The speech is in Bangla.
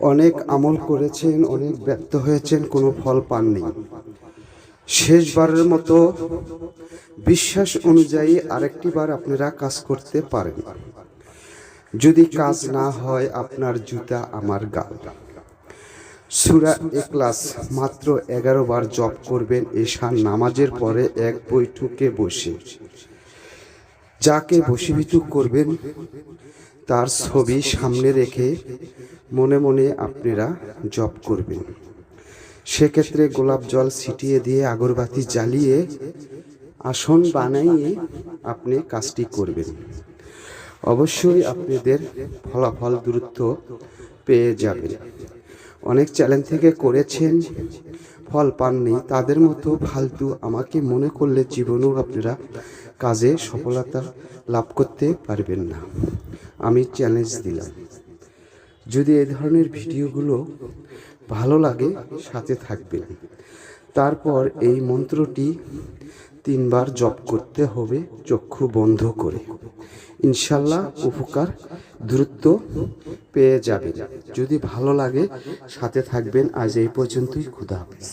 অনেক আমল করেছেন, অনেক ব্যর্থ হয়েছেন, কোনো ফল পাননি। শেষবারের মতো বিশ্বাস অনুযায়ী আরেকটি বার আপনারা কাজ করতে পারেন। যদি কাজ না হয়, আপনার জুতা আমার গাল। সুরা এক্লাস মাত্র এগারো বার জপ করবেন এশান নামাজের পরে এক বৈঠকে বসে। যাকে বশীভূত করবেন, তার ছবি সামনে রেখে মনে মনে আপনারা জপ করবেন। সেক্ষেত্রে গোলাপ জল ছিটিয়ে দিয়ে আগরবাতি জ্বালিয়ে আসন বানাইয়ে আপনি কাজটি করবেন। অবশ্যই আপনাদের ফলাফল দ্রুত পেয়ে যাবেন। অনেক চ্যালেঞ্জ থেকে করেছেন, ফল পাননি, তাদের মতো ফালতু আমাকে মনে করলে জীবনেও আপনারা কাজে সফলতা লাভ করতে পারবেন না। আমি চ্যালেঞ্জ দিলাম। যদি এ ধরনের ভিডিওগুলো ভালো লাগে, সাথে থাকবেন। তারপর এই মন্ত্রটি তিনবার জপ করতে হবে, চক্ষু বন্ধ করে। ইনশাল্লাহ উপকার দ্রুত পেয়ে যাবেন। যদি ভালো লাগে, সাথে থাকবেন। আজ এই পর্যন্তই। খুদা হাফেজ।